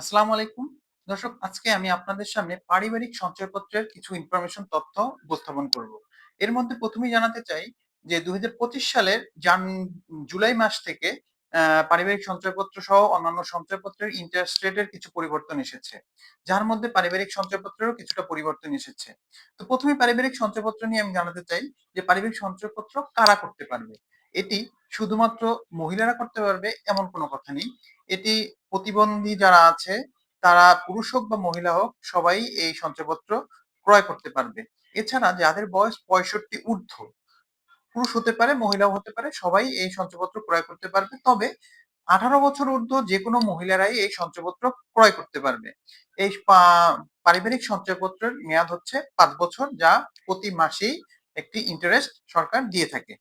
আসসালামু আলাইকুম। দর্শক, আজকে আমি আপনাদের সামনে পারিবারিক সঞ্চয়পত্রের কিছু ইনফরমেশন তথ্য উপস্থাপন করব। এর মধ্যে প্রথমেই জানাতে চাই যে দুই হাজার পঁচিশ সালের জান জুলাই মাস থেকে পারিবারিক সঞ্চয়পত্র সহ অন্যান্য সঞ্চয়পত্রের ইন্টারেস্ট রেটের কিছু পরিবর্তন এসেছে। যার মধ্যে পারিবারিক সঞ্চয়পত্রেরও কিছুটা পরিবর্তন এসেছে। তো প্রথমে পারিবারিক সঞ্চয়পত্র নিয়ে আমি জানাতে চাই যে পারিবারিক সঞ্চয়পত্র কারা করতে পারবে? এটি শুধুমাত্র মহিলারা করতে পারবে এমন কোনো কথা নেই। এটি প্রতিবন্ধী যারা আছে, তারা পুরুষ হোক বা মহিলা হোক, সবাই এই সঞ্চয়পত্র ক্রয় করতে পারবে। এছাড়া যাদের বয়স পঁয়ষট্টি ঊর্ধ্ব পুরুষ হতে পারে, মহিলাও হতে পারে, সবাই এই সঞ্চয়পত্র ক্রয় করতে পারবে। তবে আঠারো বছর ঊর্ধ্ব যে কোনো মহিলারাই এই সঞ্চয়পত্র ক্রয় করতে পারবে। এই পারিবারিক সঞ্চয়পত্রের মেয়াদ হচ্ছে পাঁচ বছর, যা প্রতি মাসেই একটি ইন্টারেস্ট সরকার দিয়ে থাকে।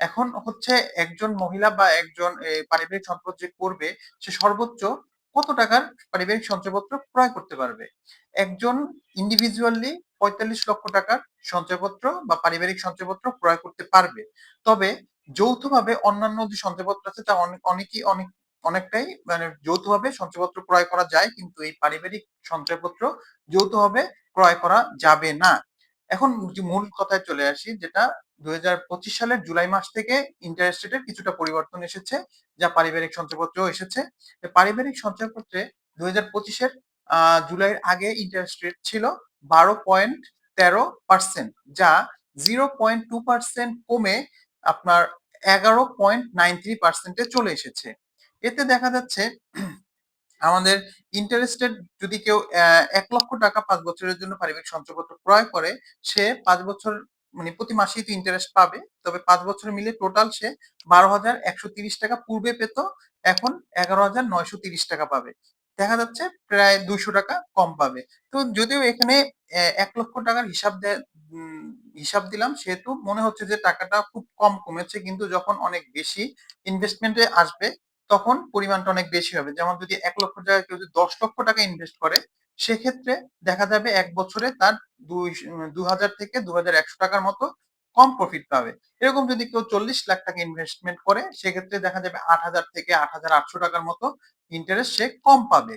এখন হচ্ছে একজন মহিলা বা একজন পারিবারিক সঞ্চয়পত্র যে করবে, সে সর্বোচ্চ কত টাকার পারিবারিক সঞ্চয়পত্র ক্রয় করতে পারবে? একজন ইন্ডিভিজুয়ালি পঁয়তাল্লিশ লক্ষ টাকার সঞ্চয়পত্র বা পারিবারিক সঞ্চয়পত্র ক্রয় করতে পারবে। তবে যৌথভাবে অন্যান্য যে সঞ্চয়পত্র আছে, তা অনেক, অনেকই, অনেক, অনেকটাই মানে যৌথভাবে সঞ্চয়পত্র ক্রয় করা যায়, কিন্তু এই পারিবারিক সঞ্চয়পত্র যৌথভাবে ক্রয় করা যাবে না। এখন মূল কথায় চলে আসি, যেটা দুই হাজার পঁচিশ সালের জুলাই মাস থেকে ইন্টারেস্ট রেটের কিছুটা পরিবর্তন এসেছে, যা পারিবারিক সঞ্চয়পত্রেও এসেছে। পারিবারিক সঞ্চয়পত্রে দুই হাজার পঁচিশের জুলাইয়ের আগে ইন্টারেস্ট রেট ছিল বারো পয়েন্ট তেরো পার্সেন্ট যা জিরো পয়েন্ট টু পার্সেন্ট কমে আপনার এগারো পয়েন্ট নাইন থ্রি পার্সেন্টে চলে এসেছে। এতে দেখা যাচ্ছে আমাদের ইন্টারেস্টেড যদি কেউ এক লক্ষ টাকা পাঁচ বছরের জন্য পারিবারিক সঞ্চয়পত্র ক্রয় করে, সে পাঁচ বছর মানে প্রতি মাসেই তো ইন্টারেস্ট পাবে। তবে পাঁচ বছর মিলে টোটাল সে বারো হাজার একশো তিরিশ টাকা পূর্বে পেত, এখন এগারো হাজার নয়শো তিরিশ টাকা পাবে। দেখা যাচ্ছে প্রায় দুইশো টাকা কম পাবে। তো যদিও এখানে এক লক্ষ টাকার হিসাব হিসাব দিলাম, সেহেতু মনে হচ্ছে যে টাকাটা খুব কম কমেছে, কিন্তু যখন অনেক বেশি ইনভেস্টমেন্টে আসবে, তখন পরিমাণটা অনেক বেশি হবে। যেমন যদি এক লক্ষ টাকা কেউ যদি দশ লক্ষ টাকা ইনভেস্ট করে সেক্ষেত্রে দেখা যাবে এক বছরে তার দুই হাজার থেকে দু হাজার একশো টাকার মতো কম প্রফিট পাবে। এরকম যদি কেউ চল্লিশ লাখ টাকা ইনভেস্টমেন্ট করে, সেক্ষেত্রে দেখা যাবে আট হাজার থেকে আট হাজার আটশো টাকার মতো ইন্টারেস্ট সে কম পাবে।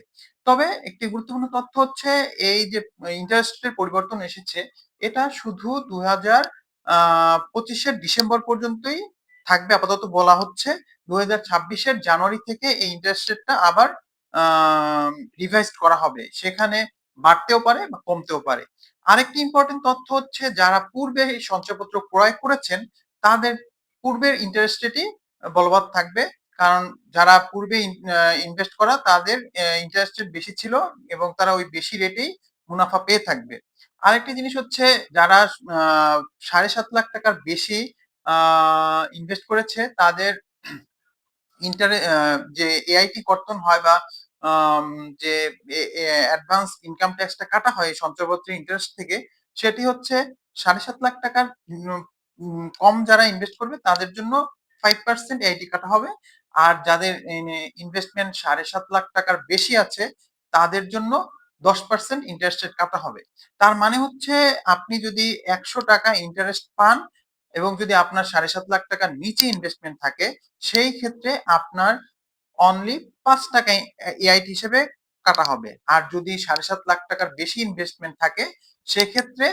তবে একটি গুরুত্বপূর্ণ তথ্য হচ্ছে, এই যে ইন্টারেস্টের পরিবর্তন এসেছে, এটা শুধু দু হাজার পঁচিশের ডিসেম্বর পর্যন্তই থাকবে। আপাতত বলা হচ্ছে দু হাজার ছাব্বিশের জানুয়ারি থেকে এই ইন্টারেস্ট রেটটা আবার রিভাইজ করা হবে। সেখানে বাড়তেও পারে বা কমতেও পারে। আরেকটি ইম্পর্টেন্ট তথ্য হচ্ছে, যারা পূর্বে এই সঞ্চয়পত্র ক্রয় করেছেন, তাদের পূর্বের ইন্টারেস্ট রেটই বলবৎ থাকবে। কারণ যারা পূর্বে ইনভেস্ট করা, তাদের ইন্টারেস্ট রেট বেশি ছিল এবং তারা ওই বেশি রেটেই মুনাফা পেয়ে থাকবে। আরেকটি জিনিস হচ্ছে, যারা সাড়ে সাত লাখ টাকার বেশি ইনভেস্ট করেছে, তাদের ইন্টারে যে এআইটি কর্তন হয় বা যে অ্যাডভান্স ইনকাম ট্যাক্সটা কাটা হয় সঞ্চয়পত্রের ইন্টারেস্ট থেকে, সেটি হচ্ছে সাড়ে সাত লাখ টাকার কম যারা ইনভেস্ট করবে, তাদের জন্য ফাইভ পার্সেন্ট এআইটি কাটা হবে। আর যাদের ইনভেস্টমেন্ট সাড়ে সাত লাখ টাকার বেশি আছে, তাদের জন্য দশ পার্সেন্ট ইন্টারেস্ট রেট কাটা হবে। তার মানে হচ্ছে, আপনি যদি একশো টাকা ইন্টারেস্ট পান এবং যদি আপনার সাড়ে সাত লাখ টাকার নিচে ইনভেস্টমেন্ট থাকে, সেই ক্ষেত্রে আপনার অনলি পাঁচ টাকা এআইটি হিসেবে কাটা হবে আর যদি সাড়ে সাত লাখ টাকার বেশি ইনভেস্টমেন্ট থাকে সেক্ষেত্রে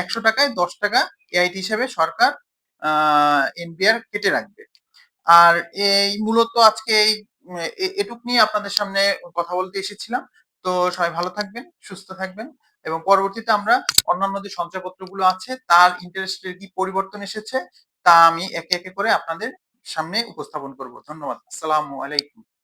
একশো টাকায় দশ টাকা এআইটি হিসেবে সরকার এনবিআর কেটে রাখবে আর এই মূলত আজকে এই এটুক নিয়ে আপনাদের সামনে কথা বলতে এসেছিলাম তো সবাই ভালো থাকবেন সুস্থ থাকবেন এবং পরবর্তীতে আমরা অন্যান্য যে সঞ্চয়পত্রগুলো আছে তার ইন্টারেস্টের কি পরিবর্তন এসেছে তা আমি একে একে করে আপনাদের সামনে উপস্থাপন করব ধন্যবাদ আসসালামু আলাইকুম